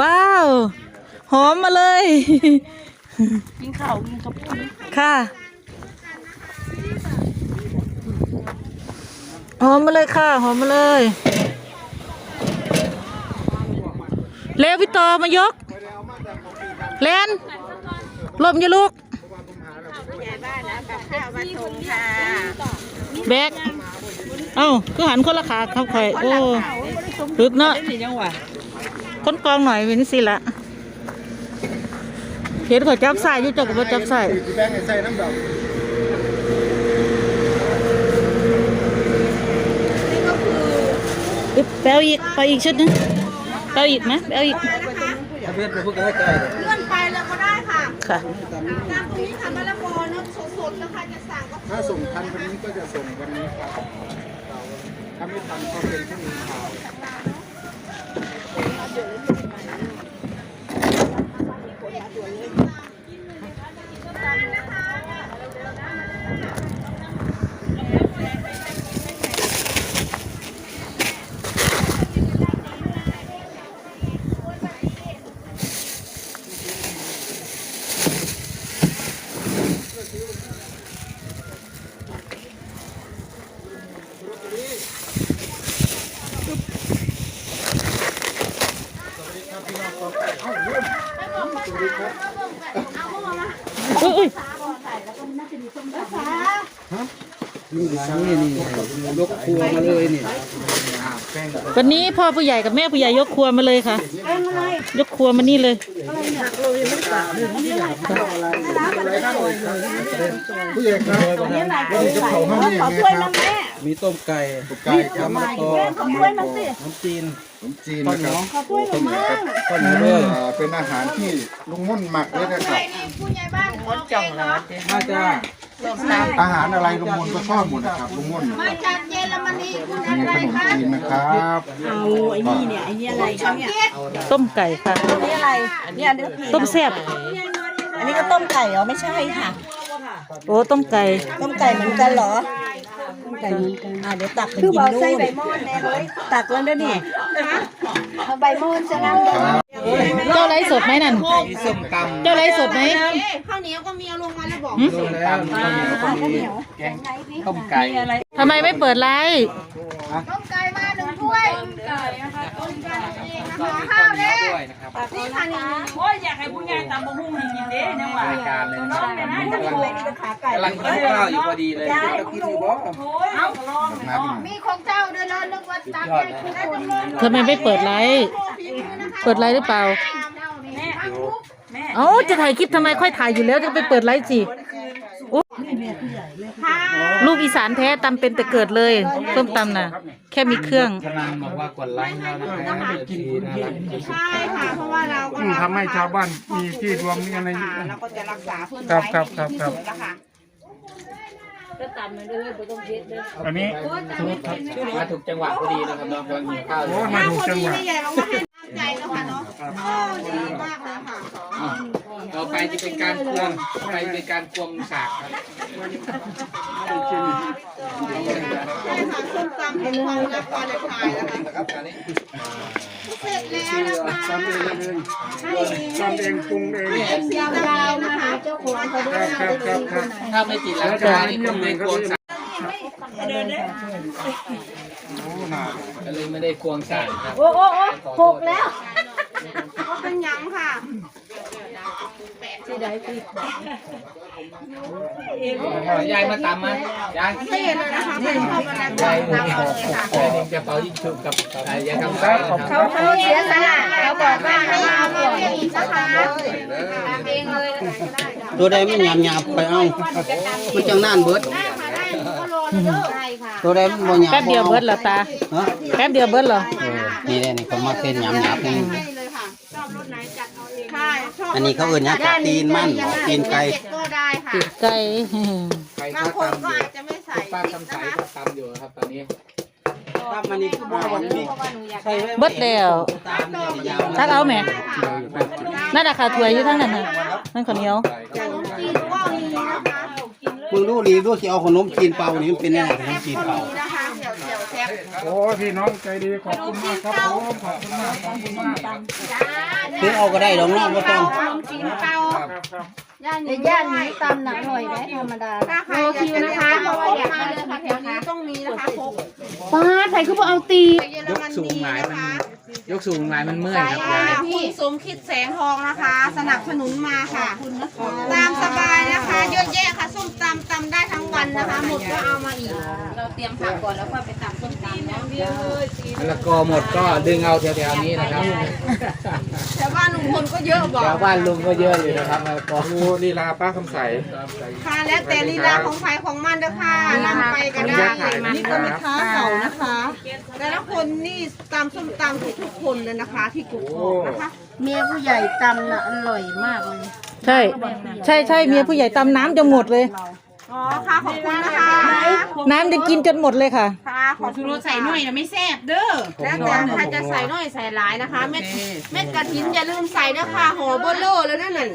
ว้าว หอมมาเลย กินข้าวกินข้าวปุ้นค่ะ หอมมาเลยค่ะ หอมมาเลย เร็วพี่ต่อมายก เลนลมอย่าลูกแบก เอ้าก็หันคนละขาเขาคอย โอ้ลึกเนาะเล่นนี่ยังวะ คนกองหน่อยเป็นสิละเห็นเขาจับใส่อยู่เจักบ่จับใส่สีแดงใส่น้ำดอกอึ๊บแปลอีกไปอีกชุดหนึงแปลอีกไหมแปลอีกทะเบียนไปพูดกันได้ใจเลื่อนไปแล้วก็ได้ค่ะ ค่ะตามตรงนี้ค่ะมะละกอเนาะสดๆนะคะจะสั่งก็ถ้าส่งทันวันนี้ก็จะส่งวันนี้ครับถ้าไม่ทันก็เป็นพรุ่งนี้เช้า Yeah. อุ้ยอุ้ยนี่นี่ยกครัวมาเลยนี่วันนี้พ่อผู้ใหญ่กับแม่ผู้ใหญ่ยกครัวมาเลยค่ะ ยกครัวมานี่เลยผู้ใหญ่ครับวันนี้จะเผาห้องนี้ยังไงครับมีต้มไก่ตุกไก่ครับมะละกน้ำจีนขนมจีนนะครับข้าวเหนียวด้วยอ่าเป็นอาหารที่ลุงม่อนหมักเลยนะครับผู้ใหญ่บ้านขอจ่องแล้วน่าจะอาหารอะไรลุงม่อนก็ชอบหมดนะครับลุงม่อนมาจากเยอรมนีคุณอะมีไรขนมคะจีนนะครับเอาไอ้นี่เนี่ยไอ้นี่อะไรคะเนี่ยต้มไก่ค่ะนี่อะไรเนี่ยเดี๋ยวต้มแซ่บอันนี้ก็ต้มไก่เหรอไม่ใช่ค่ะโอ้ต้มไก่ต้มไก่เหมือนกันเหรอ ต้มไก่เหมือนกันอ่าเดี๋ยวตักไปกินดูใส่ใบมอนแน่เลยตักแล้วเด้อนี่ใบมอนจะนั่งเจ้าไรสดไหมนั่นมีส้มตำเจ้าไรสดไหมข้าวเหนียวก็มีเอาลงมาแล้วบอก ส้มตำข้าวเหนียวก็มีแกงต้มไก่ ทำไมไม่เปิดไลฟ์ ต้มไก่มาหนึ่ง ถ้วยต้มไก่นะคะต้มไก่นะคะข้าวเด้ด้วยนะครับนี่ค่ะนี่โอ้ยอยากให้ผู้ใหญ่ตำบะหุ่งให้กินเด้ยังว่ารายการเลยนะครับน่าจะโวยนี่ก็ขาไก่กำลังกินข้าวอยู่พอดีเลยโอ้ยเอาลองน้ำหนึ่งมีของเจ้าเดินเลยนึกว่าตักให้คุณคนทำไมไม่เปิดไลฟ์เปิดไลฟ์หรือเปล่าแม่แม่เอ้าจะถ่ายคลิปทำไมค่อยถ่ายอยู่แล้วจะไปเปิดไลฟ์สิ อุ๊ยลูกอีสานแท้ตำเป็นแต่เกิดเลยต้มตำน่ะ แค่มีเครื่องกำลังบอกว่ากดไลค์แล้วนะครับเอฟซีน่ารักที่สุดใช่ค่ะ เพราะว่าเราก็ทำให้ชาวบ้านมีที่รวมมีอะไรเราก็จะรักษาเพื่อนครับไว้ครับครับครับแล้วค่ะอันนี้มาถูกจังหวะพอดีนะครับน้องกำลังหิวข้าวอยู่โอ้มาถูกจังหวะใหญ่เราก็ให้น้ำใจแล้วค่ะเนาะโอ้ดีมากเลยค่ะอ้าว ต่อไปจะเป็นการควงต่อไปเป็นการควงสากครับใช่ค่ะส้มตำเป็นความรักวาเลนไทน์นะคะเสร็จแล้วนะคะทำเองทำเองปรุงเองยาวๆนะคะเจ้าของเขาด้วยครับครับครับถ้าไม่ติดราคานี่คงไม่ควงสากโอ้หนาก็เลยไม่ได้ควงสากครับโอ้โอ้โอ้หกแล้วก็เป็นยังค่ะ ยายมาตามมายายเสร็จเลยนะคะไม่เข้ามาแล้วยายตามมาเลยค่ะยายเด็กจะเป่ายิงฉุบกับยายคำสายนะครับเขาเสียสละเขาบอกว่าให้เอาเองนะคะทำเองเลยตัวใดไมันหยาบหยาบไปเอามันจังน่านเบิดตัวใดมันบ่หยาบแป๊บเดียวเบิดเหรอตาแป๊บเดียวเบิดเหรอนี่แหละนี่ก็มาเป็นหยาบหยาบนี่ อบอันนี้เขาเอิ้นหยังกะตีนมันตีนไก่ก็ได้ค่ะไก่ ใครบางก็คนตำอก็ยู่อาจจะไม่ใส่ป้าพริกคำนะสายคะก็ตำอยู่ครับตอนนี้ตามมันนี่คือบ่วันนี้ใช่ไหมเบิดแล้ว ตามเนี่ยยาวทักเอาแหม่น่าจะขาถวยอยู่ทั้งนั้นนะนั่นข้าวเหนียวขนมจีนก็มีนะคะมึงรู้ดีด้วยสิเอาขนมจีนเป่านี่มันเป็นยังไงขนมจีนเป่ามีนะคะเสี่ยวเสี่ยวแซ่บโอ้พี่น้องใจดีขอบคุณมากครับผมขอบคุณมากขอบคุณมาก จ้าเซื้อเอาก็ได้ดอกเน้องบ่ต้องขนมจีนเก่าย่านนี้ย่านนี้ตำหนักหน่อยได้ธรรมดาถ้าใครอยากจะได้ก็พกมาเลยค่ะแถวนี้ต้องมีนะคะพกป้าไทยคือบ่เอาตีไปเยอรยกมสูงนีหลายนะมันคะ ยกสูงหลายมันเมื่อยครับยายคุณสมคิดแสงทองนะคะ สนับสนุนมาค่ะตามสบายนะคะเยอะแยะค่ะส้มตำตำได้ทั้งวันนะคะ หมดก็เอามาอีก เราเตรียมผักก่อนแล้วค่อยไปตำส้มตำเนาะมะละกอหมดก็ดึงเอาแถวๆนี้นะครับแถวบ้านลุงพลก็เยอะบอกชาวบ้านลุงก็เยอะอยู่นะครับมะละกอดูลีลาป้าคำใสค่ะแล้วแต่ลีลาของใครของมันเด้อค่ะนำไปก็ได้นี่ก็มีค้าเก่านะคะ แต่ละคนนี่ตำส้มตำทุกๆคนเลยนะคะ ที่กุกกอกนะคะเมียผู้ใหญ่ตำน่ะอร่อยมากเลยใช่ ใช่ใช่เมียผู้ใหญ่ตำน้ำจะหมดเลย อ๋อค่ะขอบคุณนะคะน้ำจะกินจนหมดเลยค่ะ ค่ะขอบคุณรสใส่หน่อยนะไม่แซ่บเด้อแล้วแต่ใครจะใส่น้อยใส่หลายนะคะ เม็ดเม็ดกระถินอย่าลืมใส่นะคะห่อเบลโล่เลยนั่นน่ะ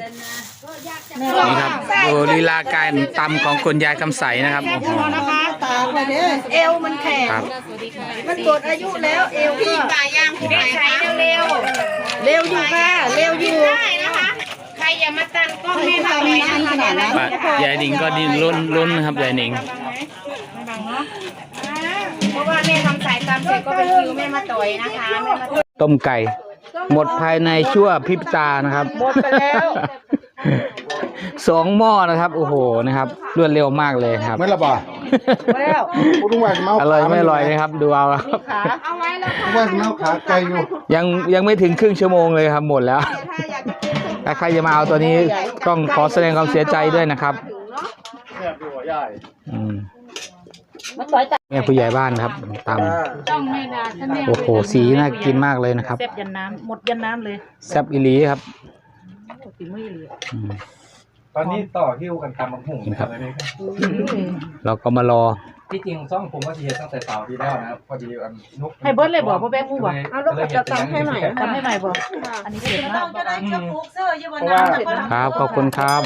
นี่ครับดูลีลาการตำของคุณยายคำใสนะครับโอ้โหนะคะตาไปเด้อเอวมันแข็งครับมันหมดอายุแล้วเอวพี่ปลายยางผู้ไหนคะเร็วเร็วอยู่ค่ะเร็วอยู่ได้นะคะใครอย่ามาตันกล้องแม่ทำไม่ได้ขนาดนั้นยายหนิงก็ดิ้นลุ้นลุ้นนะครับยายหนิงเพราะว่าแม่ทำสายตามเสร็จก็เป็นคิวแม่มาต่อยนะคะแม่มาต่อยต้มไก่ หมดภายในชั่วพริบตานะครับหมดไปแล้วสองหม้อนะครับ โอ้โหนะครับรวดเร็วมากเลยครับไม่ละบ่พูดถึงว่าจะเมาอร่อยไม่อร่อยนะครับ ดูเอาครับเอาไว้แล้วค่ะว่าจะเมาขาไก่อยู่ยังยังไม่ถึงครึ่งชั่วโมงเลยครับหมดแล้ว ถ้าอยากจะกินส้มถ้าใครจะมาเอาตัวนี้ต้องขอแสดงความเสียใจด้วยนะครับถึงเนาะอืมแม่ผู้ใหญ่บ้านครับตำโอ้โหสีน่ากินมากเลยนะครับแซ่บยันน้ำหมดยันน้ำเลยแซ่บอีหลีครับฝีมือเลยอืมตอนนี้ต่อคิวกันตำบักหุ่งครับอะไรนี่เราก็มารอ ที่จริงซ่องผมก็จะเห็นตั้งแต่เสาร์ที่แล้วนะครับพอดีอันนุกให้เบิร์ดเลยบอกพ่อแบงค์มูบอกเอาแล้วจะตำให้หน่อยทำให้ใหม่บอกอันนี้เสร็จมากเพราะว่าครับขอบคุณครับ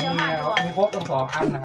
มีครบทั้งสองอันนะครับ